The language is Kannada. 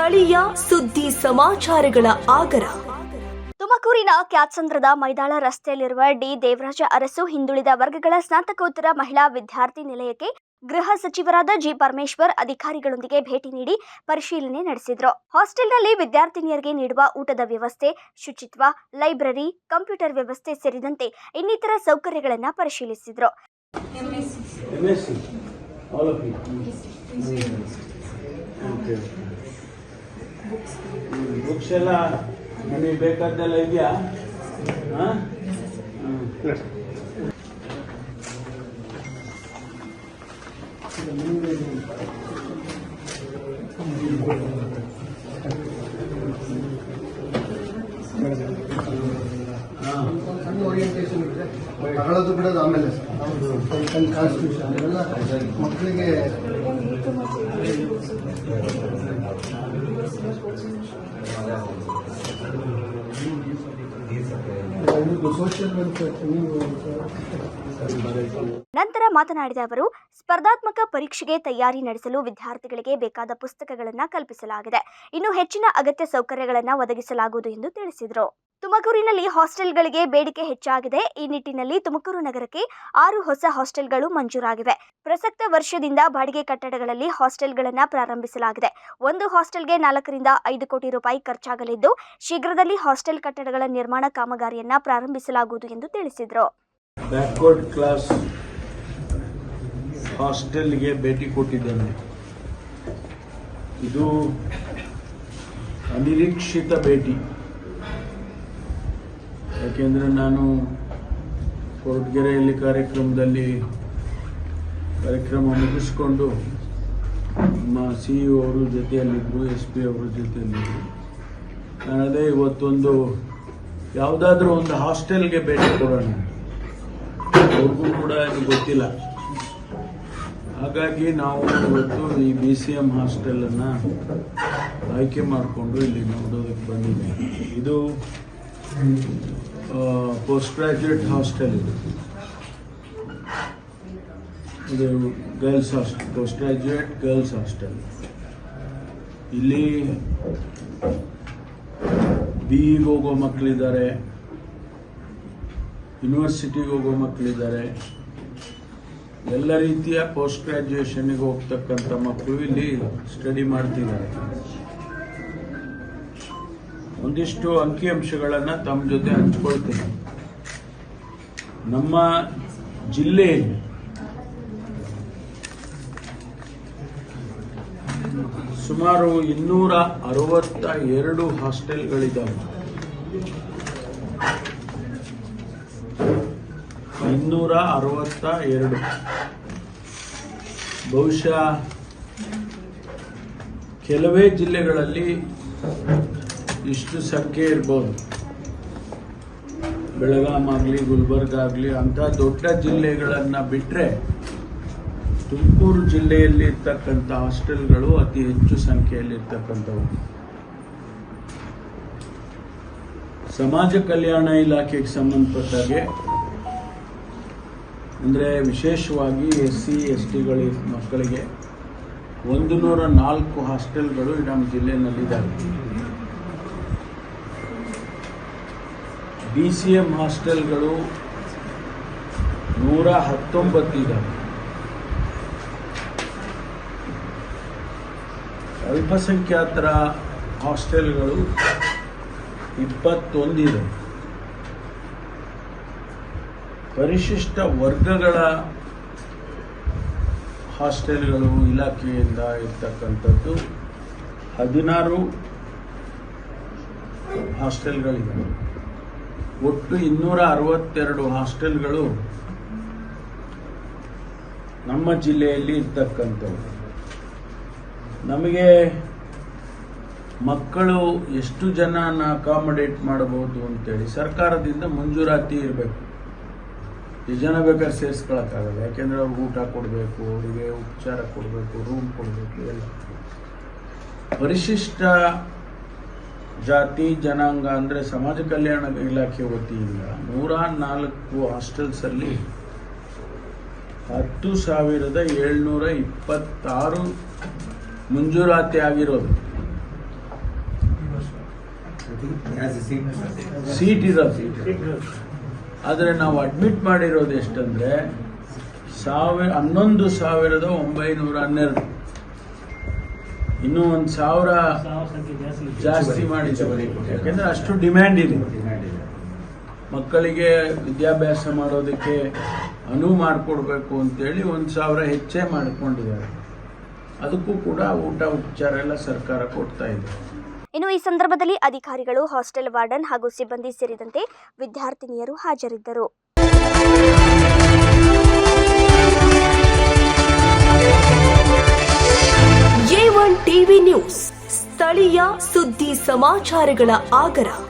ಸ್ಥಳೀಯ ಸುದ್ದಿ ಸಮಾಚಾರಗಳ ಆಗರ ತುಮಕೂರಿನ ಕ್ಯಾತ್ಸಂದ್ರದ ಮೈದಾಳ ರಸ್ತೆಯಲ್ಲಿರುವ ಡಿ ದೇವರಾಜ ಅರಸು ಹಿಂದುಳಿದ ವರ್ಗಗಳ ಸ್ನಾತಕೋತ್ತರ ಮಹಿಳಾ ವಿದ್ಯಾರ್ಥಿ ನಿಲಯಕ್ಕೆ ಗೃಹ ಸಚಿವರಾದ ಜಿ ಪರಮೇಶ್ವರ್ ಅಧಿಕಾರಿಗಳೊಂದಿಗೆ ಭೇಟಿ ನೀಡಿ ಪರಿಶೀಲನೆ ನಡೆಸಿದರು ಹಾಸ್ಟೆಲ್ನಲ್ಲಿ ವಿದ್ಯಾರ್ಥಿನಿಯರಿಗೆ ನೀಡುವ ಊಟದ ವ್ಯವಸ್ಥೆ ಶುಚಿತ್ವ ಲೈಬ್ರರಿ ಕಂಪ್ಯೂಟರ್ ವ್ಯವಸ್ಥೆ ಸೇರಿದಂತೆ ಇನ್ನಿತರ ಸೌಕರ್ಯಗಳನ್ನು ಪರಿಶೀಲಿಸಿದರು. Okay. ಬುಕ್ಸ್ ಎಲ್ಲ ನಿಮಗೆ ಬೇಕಾದ್ದೆಲ್ಲ ಇದೆಯಾ ಹಾಂ ಸಣ್ಣ ತಗೊಳ್ಳೋದು ಬಿಡೋದು ಆಮೇಲೆ ಕಾನ್ಸ್ಟಿಟ್ಯೂಷನ್ ಮಕ್ಕಳಿಗೆ ನಂತರ ಮಾತನಾಡಿದ ಅವರು, ಸ್ಪರ್ಧಾತ್ಮಕ ಪರೀಕ್ಷೆಗೆ ತಯಾರಿ ನಡೆಸಲು ವಿದ್ಯಾರ್ಥಿಗಳಿಗೆ ಬೇಕಾದ ಪುಸ್ತಕಗಳನ್ನು ಕಲ್ಪಿಸಲಾಗಿದೆ. ಇನ್ನು ಹೆಚ್ಚಿನ ಅಗತ್ಯ ಸೌಕರ್ಯಗಳನ್ನು ಒದಗಿಸಲಾಗುವುದು ಎಂದು ತಿಳಿಸಿದರು. ತುಮಕೂರಿನಲ್ಲಿ ಹಾಸ್ಟೆಲ್ಗಳಿಗೆ ಬೇಡಿಕೆ ಹೆಚ್ಚಾಗಿದೆ. ಈ ನಿಟ್ಟಿನಲ್ಲಿ ತುಮಕೂರು ನಗರಕ್ಕೆ ಆರು ಹೊಸ ಹಾಸ್ಟೆಲ್ಗಳು ಮಂಜೂರಾಗಿವೆ. ಪ್ರಸಕ್ತ ವರ್ಷದಿಂದ ಬಾಡಿಗೆ ಕಟ್ಟಡಗಳಲ್ಲಿ ಹಾಸ್ಟೆಲ್ಗಳನ್ನು ಪ್ರಾರಂಭಿಸಲಾಗಿದೆ. ಒಂದು ಹಾಸ್ಟೆಲ್ಗೆ ನಾಲ್ಕರಿಂದ ಐದು ಕೋಟಿ ರೂಪಾಯಿ ಖರ್ಚಾಗಲಿದ್ದು, ಶೀಘ್ರದಲ್ಲಿ ಹಾಸ್ಟೆಲ್ ಕಟ್ಟಡಗಳ ನಿರ್ಮಾಣ ಕಾಮಗಾರಿಯನ್ನ ಪ್ರಾರಂಭಿಸಲಾಗುವುದು ಎಂದು ತಿಳಿಸಿದರು. ಬ್ಯಾಕ್ವರ್ಡ್ ಕ್ಲಾಸ್ ಹಾಸ್ಟೆಲ್ಗೆ ಭೇಟಿ ಕೊಟ್ಟಿದ್ದೇನೆ. ಇದು ಅನಿರೀಕ್ಷಿತ ಭೇಟಿ. ಯಾಕೆಂದರೆ ನಾನು ಕೊರಟಗೆರೆಯಲ್ಲಿ ಕಾರ್ಯಕ್ರಮದಲ್ಲಿ ಕಾರ್ಯಕ್ರಮ ಮುಗಿಸ್ಕೊಂಡು ನಮ್ಮ ಸಿ ಇ ಅವರು ಜೊತೆಯಲ್ಲಿದ್ದರು ಎಸ್ ಪಿ ಅವರ ಜೊತೆಯಲ್ಲಿದ್ದರು. ನಾನು ಅದೇ ಇವತ್ತೊಂದು ಯಾವುದಾದ್ರೂ ಒಂದು ಹಾಸ್ಟೆಲ್ಗೆ ಭೇಟಿ ಕೊಡೋಣ. ಅವ್ರಿಗೂ ಕೂಡ ಅದು ಗೊತ್ತಿಲ್ಲ. ಹಾಗಾಗಿ ನಾವು ಇವತ್ತು ಈ ಬಿ ಸಿ ಎಂ ಹಾಸ್ಟೆಲನ್ನು ಆಯ್ಕೆ ಮಾಡಿಕೊಂಡು ಇಲ್ಲಿ ನೋಡೋದಕ್ಕೆ ಬಂದಿದ್ದೇವೆ. ಇದು ಪೋಸ್ಟ್ ಗ್ರಾಜುಯೇಟ್ ಹಾಸ್ಟೆಲ್ ಇದೆ ಇದು girls hostel post graduate girls hostel ಇಲ್ಲಿ ಬಿ ಇಗೆ ಹೋಗೋ ಮಕ್ಕಳಿದ್ದಾರೆ ಯೂನಿವರ್ಸಿಟಿಗೆ ಹೋಗೋ ಮಕ್ಕಳಿದ್ದಾರೆ ಎಲ್ಲ ರೀತಿಯ ಪೋಸ್ಟ್ ಗ್ರಾಜುಯೇಷನ್ಗೆ ಹೋಗ್ತಕ್ಕಂಥ ಮಕ್ಕಳು ಇಲ್ಲಿ ಸ್ಟಡಿ ಮಾಡ್ತಿದ್ದಾರೆ. ಒಂದಿಷ್ಟು ಅಂಕಿಅಂಶಗಳನ್ನು ತಮ್ಮ ಜೊತೆ ಹಂಚ್ಕೊಳ್ತೀನಿ. ನಮ್ಮ ಜಿಲ್ಲೆಯಲ್ಲಿ ಸುಮಾರು ಇನ್ನೂರ ಅರವತ್ತ ಎರಡು ಹಾಸ್ಟೆಲ್ಗಳಿದ್ದಾವೆ. ಇನ್ನೂರ ಅರವತ್ತ ಎರಡು. ಬಹುಶಃ ಕೆಲವೇ ಜಿಲ್ಲೆಗಳಲ್ಲಿ ಇಷ್ಟು ಸಂಖ್ಯೆ ಇರ್ಬೋದು. ಬೆಳಗಾಂ ಆಗಲಿ ಗುಲ್ಬರ್ಗ ಆಗಲಿ ಅಂಥ ದೊಡ್ಡ ಜಿಲ್ಲೆಗಳನ್ನು ಬಿಟ್ಟರೆ ತುಮಕೂರು ಜಿಲ್ಲೆಯಲ್ಲಿ ಇರ್ತಕ್ಕಂಥ ಹಾಸ್ಟೆಲ್ಗಳು ಅತಿ ಹೆಚ್ಚು ಸಂಖ್ಯೆಯಲ್ಲಿ ಇರ್ತಕ್ಕಂಥವು ಸಮಾಜ ಕಲ್ಯಾಣ ಇಲಾಖೆಗೆ ಸಂಬಂಧಪಟ್ಟಾಗೆ ಅಂದರೆ ವಿಶೇಷವಾಗಿ ಎಸ್ ಸಿ, ಎಸ್ ಟಿಗಳ ಮಕ್ಕಳಿಗೆ ಒಂದು ನೂರ ನಾಲ್ಕು ಹಾಸ್ಟೆಲ್ಗಳು ನಮ್ಮ ಜಿಲ್ಲೆಯಲ್ಲಿದ್ದಾವೆ. ಬಿ ಸಿ ಎಂ ಹಾಸ್ಟೆಲ್ಗಳು ನೂರ ಹತ್ತೊಂಬತ್ತಿದ್ದಾವೆ ಅಲ್ಪಸಂಖ್ಯಾತರ ಹಾಸ್ಟೆಲ್ಗಳು ಇಪ್ಪತ್ತೊಂದಿದೆ. ಪರಿಶಿಷ್ಟ ವರ್ಗಗಳ ಹಾಸ್ಟೆಲ್ಗಳು ಇಲಾಖೆಯಿಂದ ಇರ್ತಕ್ಕಂಥದ್ದು ಹದಿನಾರು ಹಾಸ್ಟೆಲ್ಗಳಿವೆ. ಒಟ್ಟು ಇನ್ನೂರ ಅರವತ್ತೆರಡು ಹಾಸ್ಟೆಲ್ಗಳು ನಮ್ಮ ಜಿಲ್ಲೆಯಲ್ಲಿ ಇರ್ತಕ್ಕಂಥವು. ನಮಗೆ ಮಕ್ಕಳು ಎಷ್ಟು ಜನನ ಅಕಾಮಡೇಟ್ ಮಾಡಬಹುದು ಅಂತೇಳಿ ಸರ್ಕಾರದಿಂದ ಮಂಜೂರಾತಿ ಇರಬೇಕು. ಎಷ್ಟು ಜನ ಬೇಕಾದ್ರೆ ಸೇರಿಸ್ಕೊಳಕ್ಕಾಗಲ್ಲ, ಯಾಕೆಂದ್ರೆ ಅವ್ರಿಗೆ ಊಟ ಕೊಡಬೇಕು, ಅವರಿಗೆ ಉಪಚಾರ ಕೊಡಬೇಕು ರೂಮ್ ಕೊಡಬೇಕು, ಎಲ್ಲ. ಪರಿಶಿಷ್ಟ ಜಾತಿ, ಜನಾಂಗ ಅಂದರೆ ಸಮಾಜ ಕಲ್ಯಾಣ ಇಲಾಖೆ ವತಿಯಿಂದ ನೂರ ನಾಲ್ಕು ಹಾಸ್ಟೆಲ್ಸಲ್ಲಿ ಹತ್ತು ಸಾವಿರದ ಏಳ್ನೂರ ಇಪ್ಪತ್ತಾರು ಮಂಜೂರಾತಿ ಆಗಿರೋದು. ಸೀಟ್ ಇರೋದು ಆದರೆ ನಾವು ಅಡ್ಮಿಟ್ ಮಾಡಿರೋದು ಎಷ್ಟಂದ್ರೆ ಸಾವಿರ, ಹನ್ನೊಂದು ಸಾವಿರದ ಒಂಬೈನೂರ ಹನ್ನೆರಡು. ಇನ್ನೂ ಒಂದು ಸಾವಿರ ಜಾಸ್ತಿ ಮಾಡಿದ್ದೇವೆ ಯಾಕೆಂದರೆ ಅಷ್ಟು ಡಿಮ್ಯಾಂಡ್ ಇದೆ. ಮಕ್ಕಳಿಗೆ ವಿದ್ಯಾಭ್ಯಾಸ ಮಾಡೋದಕ್ಕೆ ಅನುವು ಮಾಡಿಕೊಡ್ಬೇಕು ಅಂತೇಳಿ ಒಂದು ಸಾವಿರ ಹೆಚ್ಚೇ ಮಾಡಿಕೊಂಡಿದ್ದಾರೆ. ಅದಕ್ಕೂ ಕೂಡ ಊಟ, ಉಪಚಾರ ಎಲ್ಲ ಸರ್ಕಾರ ಕೊಡ್ತಾ ಇದೆ. ಇನ್ನು ಈ ಸಂದರ್ಭದಲ್ಲಿ ಅಧಿಕಾರಿಗಳು ಹಾಸ್ಟೆಲ್ ವಾರ್ಡನ್ ಹಾಗೂ ಸಿಬ್ಬಂದಿ ಸೇರಿದಂತೆ ವಿದ್ಯಾರ್ಥಿನಿಯರು ಹಾಜರಿದ್ದರು. ಸಮಾಚಾರಗಳ ಆಗರ.